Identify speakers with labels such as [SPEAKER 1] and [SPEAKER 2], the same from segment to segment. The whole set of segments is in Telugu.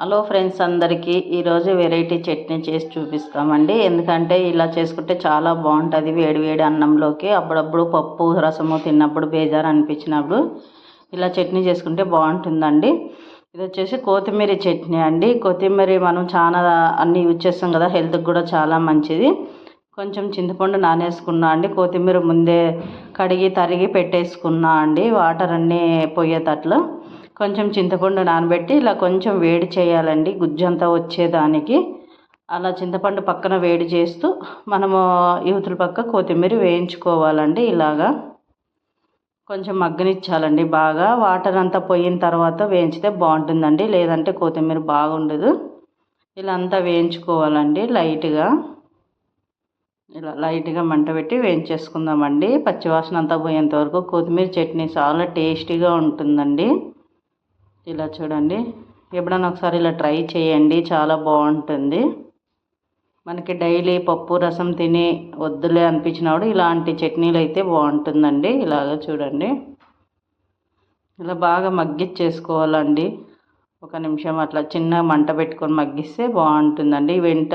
[SPEAKER 1] హలో ఫ్రెండ్స్ అందరికీ ఈరోజు వెరైటీ చట్నీ చేసి చూపిస్తామండి. ఎందుకంటే ఇలా చేసుకుంటే చాలా బాగుంటుంది వేడివేడి అన్నంలోకి. అప్పుడప్పుడు పప్పు రసము తిన్నప్పుడు బేజారు అనిపించినప్పుడు ఇలా చట్నీ చేసుకుంటే బాగుంటుందండి. ఇది వచ్చేసి కొత్తిమీర చట్నీ అండి. కొత్తిమీర మనం చాలా అన్నీ యూజ్ చేస్తాం కదా హెల్త్కి కూడా చాలా మంచిది. కొంచెం చింతపండు నానేసుకున్నా అండి. కొత్తిమీర ముందే కడిగి తరిగి పెట్టేసుకున్నా అండి. వాటర్ అన్నీ పోయేటట్లు. కొంచెం చింతపండు నానబెట్టి ఇలా కొంచెం వేడి చేయాలండి. గుజ్జంతా వచ్చేదానికి. అలా చింతపండు పక్కన వేడి చేస్తూ మనము యువతుల పక్క కొత్తిమీర వేయించుకోవాలండి ఇలాగా. కొంచెం మగ్గనిచ్చాలండి బాగా. వాటర్ అంతా పోయిన తర్వాత వేయించితే బాగుంటుందండి. లేదంటే కొత్తిమీర బాగుండదు. ఇలా అంతా వేయించుకోవాలండి లైట్గా. ఇలా లైట్గా మంట పెట్టి వేయించేసుకుందామండి. పచ్చివాసన అంతా పోయేంత వరకు కొత్తిమీర చట్నీ చాలా టేస్టీగా ఉంటుందండి. ఇలా చూడండి. ఎప్పుడైనా ఒకసారి ఇలా ట్రై చేయండి. చాలా బాగుంటుంది. మనకి డైలీ పప్పు రసం తిని వద్దులే అనిపించినప్పుడు ఇలాంటి చట్నీలు అయితే బాగుంటుందండి. ఇలాగ చూడండి. ఇలా బాగా మగ్గిచ్చేసుకోవాలండి. ఒక నిమిషం అట్లా చిన్న మంట పెట్టుకొని మగ్గిస్తే బాగుంటుందండి. వెంట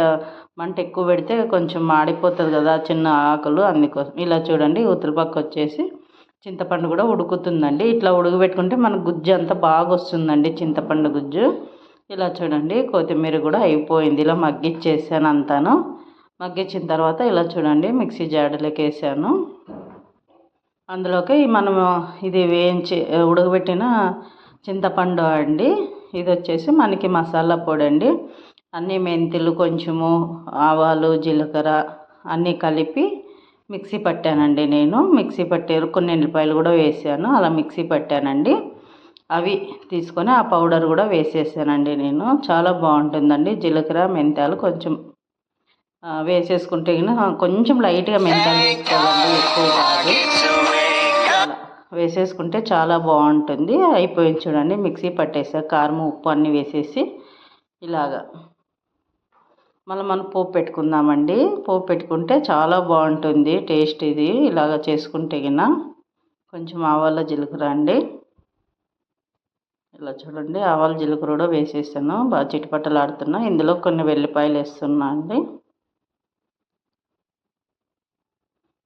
[SPEAKER 1] మంట ఎక్కువ పెడితే కొంచెం మాడిపోతుంది కదా చిన్న ఆకులు. అందుకోసం ఇలా చూడండి. ఉత్తర పక్క వచ్చేసి చింతపండు కూడా ఉడుకుతుందండి. ఇట్లా ఉడకబెట్టుకుంటే మన గుజ్జు అంతా బాగా వస్తుందండి చింతపండు గుజ్జు. ఇలా చూడండి కొత్తిమీర కూడా అయిపోయింది. ఇలా మగ్గిచ్చేసాను అంతాను. మగ్గించిన తర్వాత ఇలా చూడండి మిక్సీ జాడలోకి వేసాను. అందులోకి మనము ఇది వేయించి ఉడకబెట్టిన చింతపండు అండి. ఇది వచ్చేసి మనకి మసాలా పొడి అండి. అన్నీ మెంతులు కొంచెము ఆవాలు జీలకర్ర అన్నీ కలిపి మిక్సీ పట్టానండి నేను. మిక్సీ పట్టారు కొన్ని ఎల్లిపాయలు కూడా వేసాను. అలా మిక్సీ పట్టానండి. అవి తీసుకొని ఆ పౌడర్ కూడా వేసేసానండి నేను. చాలా బాగుంటుందండి. జీలకర్ర మెంతాలు కొంచెం వేసేసుకుంటే కొంచెం లైట్గా మెంతాలు వేసుకోవాలండి. ఎక్కువ కాదు. వేసేసుకుంటే చాలా బాగుంటుంది. అయిపోయింది చూడండి. మిక్సీ పట్టేసా కారం ఉప్పు అన్నీ వేసేసి ఇలాగా. మళ్ళీ మనం పోపు పెట్టుకుందామండి. పోపు పెట్టుకుంటే చాలా బాగుంటుంది టేస్ట్ ఇది. ఇలాగ చేసుకుంటే గిన కొంచెం ఆవాల జీలకర్ర అండి. ఇలా చూడండి ఆవాల జీలకర్ర కూడా వేసేసాను. బాగా చిటిపట్టలు ఆడుతున్నా ఇందులో కొన్ని వెల్లిపాయలు వేస్తున్నా అండి.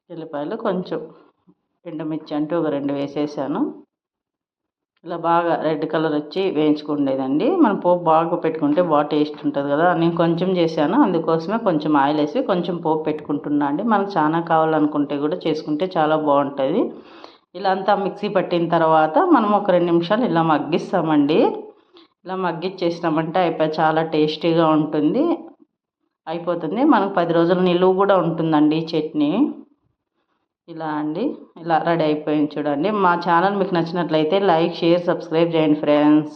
[SPEAKER 1] వెల్లిపాయలు కొంచెం ఎండుమిర్చి అంటూ ఒక రెండు వేసేసాను. ఇలా బాగా రెడ్ కలర్ వచ్చి వేయించుకుండేదండి. మనం పోపు బాగా పెట్టుకుంటే బాగా టేస్ట్ ఉంటుంది కదా. నేను కొంచెం చేశాను. అందుకోసమే కొంచెం ఆయిల్ వేసి కొంచెం పోపు పెట్టుకుంటున్నా అండి. మనకు చాలా కావాలనుకుంటే కూడా చేసుకుంటే చాలా బాగుంటుంది. ఇలా అంతా మిక్సీ పట్టిన తర్వాత మనం ఒక రెండు నిమిషాలు ఇలా మగ్గిస్తామండి. ఇలా మగ్గిచ్చేసినామంటే అయిపోయి చాలా టేస్టీగా ఉంటుంది. అయిపోతుంది. మనకు పది రోజుల నిలువ కూడా ఉంటుందండి ఈ చట్నీ. ఇలా అండి. ఇలా రెడీ అయిపోయింది చూడండి. మా ఛానల్ మీకు నచ్చినట్లయితే లైక్ షేర్ సబ్స్క్రైబ్ చేయండి ఫ్రెండ్స్.